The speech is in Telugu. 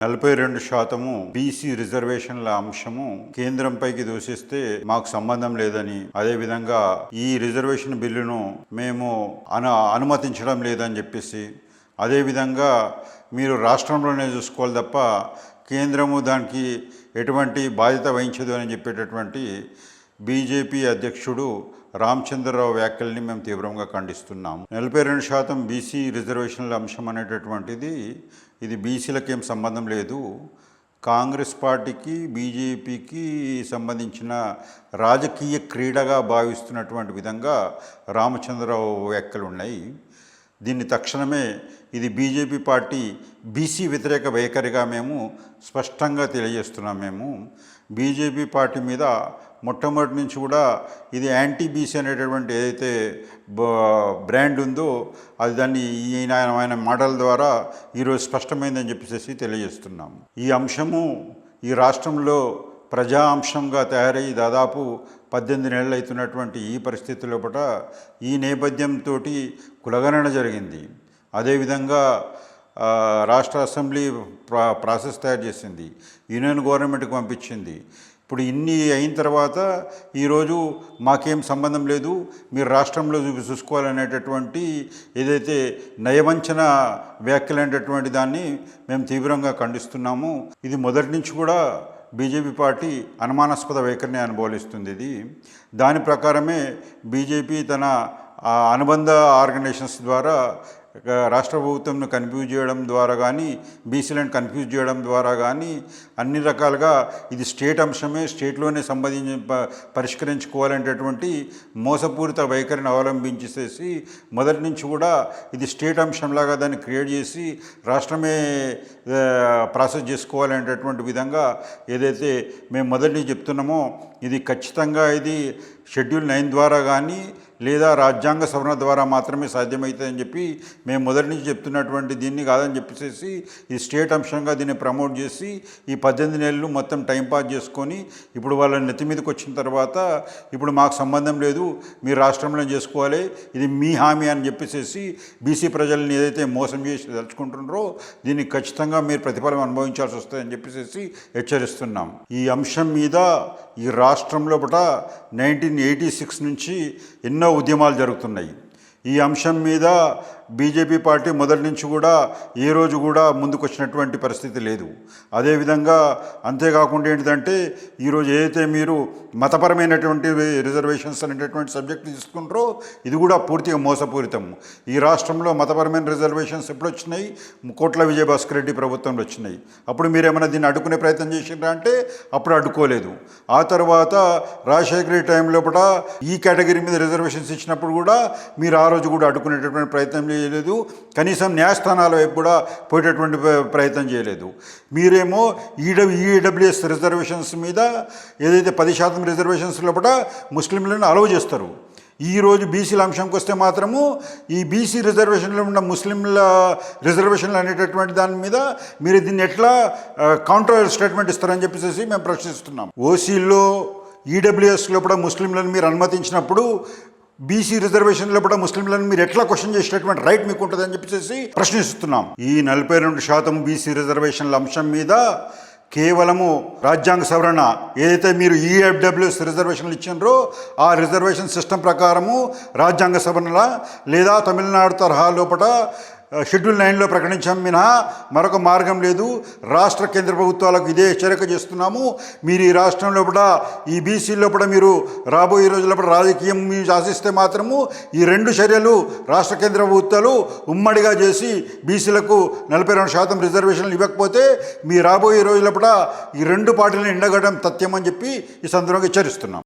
నలభై రెండు శాతము బీసీ రిజర్వేషన్ల అంశము కేంద్రంపైకి దూషిస్తే మాకు సంబంధం లేదని అదేవిధంగా ఈ రిజర్వేషన్ బిల్లును మేము అన అనుమతించడం లేదని చెప్పేసి అదేవిధంగా మీరు రాష్ట్రంలోనే చూసుకోవాలి తప్ప కేంద్రము దానికి ఎటువంటి బాధ్యత వహించదు అని చెప్పేటటువంటి బీజేపీ అధ్యక్షుడు రామచంద్రరావు వ్యాఖ్యల్ని మేము తీవ్రంగా ఖండిస్తున్నాము. నలభై రెండు శాతం బీసీ రిజర్వేషన్ల అంశం అనేటటువంటిది ఇది బీసీలకు ఏం సంబంధం లేదు. కాంగ్రెస్ పార్టీకి బీజేపీకి సంబంధించిన రాజకీయ క్రీడగా భావిస్తున్నటువంటి విధంగా రామచంద్రరావు వ్యాఖ్యలు ఉన్నాయి. దీన్ని తక్షణమే ఇది బీజేపీ పార్టీ బీసీ వ్యతిరేక వైఖరిగా మేము స్పష్టంగా తెలియజేస్తున్నాం మేము. బీజేపీ పార్టీ మీద మొట్టమొదటి నుంచి కూడా ఇది యాంటీబీసీ అనేటటువంటి ఏదైతే బ్రాండ్ ఉందో అది దాన్ని ఈయన ఆయన మాటల ద్వారా ఈరోజు స్పష్టమైందని చెప్పేసి తెలియజేస్తున్నాం. ఈ అంశము ఈ రాష్ట్రంలో ప్రజా అంశంగా తయారయ్యి దాదాపు పద్దెనిమిది నెలలు అవుతున్నటువంటి ఈ పరిస్థితి లోపల ఈ నేపథ్యంతో కులగణన జరిగింది. అదేవిధంగా రాష్ట్ర అసెంబ్లీ ప్రా ప్రాసెస్ తయారు చేసింది. యూనియన్ గవర్నమెంట్కి పంపించింది. ఇప్పుడు ఇన్ని అయిన తర్వాత ఈరోజు మాకేం సంబంధం లేదు మీరు రాష్ట్రంలో చూపి చూసుకోవాలనేటటువంటి ఏదైతే నయవంచన వ్యాఖ్యలైనటువంటి దాన్ని మేము తీవ్రంగా ఖండిస్తున్నాము. ఇది మొదటి నుంచి కూడా బీజేపీ పార్టీ అనుమానాస్పద వైఖరిని అనుభవిస్తుంది ఇది. దాని ప్రకారమే బీజేపీ తన అనుబంధ ఆర్గనైజేషన్స్ ద్వారా రాష్ట్ర ప్రభుత్వంను కన్ఫ్యూజ్ చేయడం ద్వారా కానీ బీసీలను కన్ఫ్యూజ్ చేయడం ద్వారా కానీ అన్ని రకాలుగా ఇది స్టేట్ అంశమే స్టేట్లోనే సంబంధించి పరిష్కరించుకోవాలనేటటువంటి మోసపూరిత వైఖరిని అవలంబించేసేసి మొదటి నుంచి కూడా ఇది స్టేట్ అంశంలాగా దాన్ని క్రియేట్ చేసి రాష్ట్రమే ప్రాసెస్ చేసుకోవాలనేటటువంటి విధంగా ఏదైతే మేము మొదటి చెప్తున్నామో ఇది ఖచ్చితంగా ఇది షెడ్యూల్ నైన్ ద్వారా కానీ లేదా రాజ్యాంగ సవరణ ద్వారా మాత్రమే సాధ్యమవుతుందని చెప్పి మేము మొదటి నుంచి చెప్తున్నటువంటి దీన్ని కాదని చెప్పేసి ఈ స్టేట్ అంశంగా దీన్ని ప్రమోట్ చేసి ఈ పద్దెనిమిది నెలలు మొత్తం టైం పాస్ చేసుకొని ఇప్పుడు వాళ్ళ నెత్తి మీదకి వచ్చిన తర్వాత ఇప్పుడు మాకు సంబంధం లేదు మీరు రాష్ట్రంలో చేసుకోవాలి ఇది మీ హామీ అని చెప్పేసి బీసీ ప్రజల్ని ఏదైతే మోసం చేసి తలుచుకుంటున్నారో దీనికి ఖచ్చితంగా మీరు ప్రతిఫలం అనుభవించాల్సి వస్తుందని చెప్పేసి హెచ్చరిస్తున్నాం. ఈ అంశం మీద ఈ రాష్ట్రంలో పట నైన్టీన్ ఎయిటీ సిక్స్ నుంచి ఎన్నో ఉద్యమాలు జరుగుతున్నాయి. ఈ అంశం మీద బీజేపీ పార్టీ మొదటి నుంచి కూడా ఏ రోజు కూడా ముందుకొచ్చినటువంటి పరిస్థితి లేదు. అదేవిధంగా అంతేకాకుండా ఏంటిదంటే ఈరోజు ఏదైతే మీరు మతపరమైనటువంటి రిజర్వేషన్స్ అనేటటువంటి సబ్జెక్ట్ తీసుకుంటారో ఇది కూడా పూర్తిగా మోసపూరితం. ఈ రాష్ట్రంలో మతపరమైన రిజర్వేషన్స్ ఎప్పుడు వచ్చినాయి కోట్ల విజయభాస్కర్ రెడ్డి ప్రభుత్వంలో వచ్చినాయి. అప్పుడు మీరు ఏమైనా దీన్ని అడ్డుకునే ప్రయత్నం చేసినారా అంటే అప్పుడు అడ్డుకోలేదు. ఆ తర్వాత రాజశేఖర టైంలో టైం లోపల ఈ కేటగిరీ మీద రిజర్వేషన్స్ ఇచ్చినప్పుడు కూడా మీరు ఆ రోజు కూడా అడ్డుకునేటటువంటి ప్రయత్నం చేయలేదు. కనీసం న్యాయస్థానాల వైపు కూడా పోయేటటువంటి ప్ర- ప్రయత్నం చేయలేదు. మీరేమో ఈడబ్ల్యూ ఈడబ్ల్యూఎస్ రిజర్వేషన్స్ మీద ఏదైతే పది శాతం రిజర్వేషన్స్ లోపల ముస్లింలను అలవ్ చేస్తారు. ఈరోజు బీసీల అంశంకి వస్తే మాత్రము ఈ బీసీ రిజర్వేషన్లో ఉన్న ముస్లింల రిజర్వేషన్లు అనేటటువంటి దాని మీద మీరు దీన్ని ఎట్లా కౌంటర్ స్టేట్మెంట్ ఇస్తారని చెప్పేసి మేము ప్రశ్నిస్తున్నాం. ఓసీల్లో ఈడబ్ల్యూఎస్ కూడా ముస్లింలను మీరు అనుమతించినప్పుడు బీసీ రిజర్వేషన్ కూడా ముస్లింలను మీరు ఎట్లా క్వశ్చన్ చేసేటటువంటి రైట్ మీకు ఉంటుందని చెప్పేసి ప్రశ్నిస్తున్నాం. ఈ నలభై రెండు శాతం బీసీ రిజర్వేషన్ల అంశం మీద కేవలము రాజ్యాంగ సవరణ ఏదైతే మీరు ఈఎఫ్డబ్ల్యూఎస్ రిజర్వేషన్లు ఇచ్చినారో ఆ రిజర్వేషన్ సిస్టమ్ ప్రకారము రాజ్యాంగ సవరణల లేదా తమిళనాడు తరహా లోపల షెడ్యూల్ నైన్లో ప్రకటించాం. మినహా మరొక మార్గం లేదు. రాష్ట్ర కేంద్ర ప్రభుత్వాలకు ఇదే హెచ్చరిక చేస్తున్నాము. మీరు ఈ రాష్ట్రం లోపల ఈ బీసీ లోపల మీరు రాబోయే రోజుల లోపల రాజకీయం మీరు మాత్రము ఈ రెండు చర్యలు రాష్ట్ర కేంద్ర ప్రభుత్వాలు ఉమ్మడిగా చేసి బీసీలకు నలభై రెండు శాతం రిజర్వేషన్లు ఇవ్వకపోతే మీ రాబోయే రోజుల లోపల ఈ రెండు పార్టీలను ఎండగడం తథ్యం అని చెప్పి ఈ సందర్భంగా హెచ్చరిస్తున్నాం.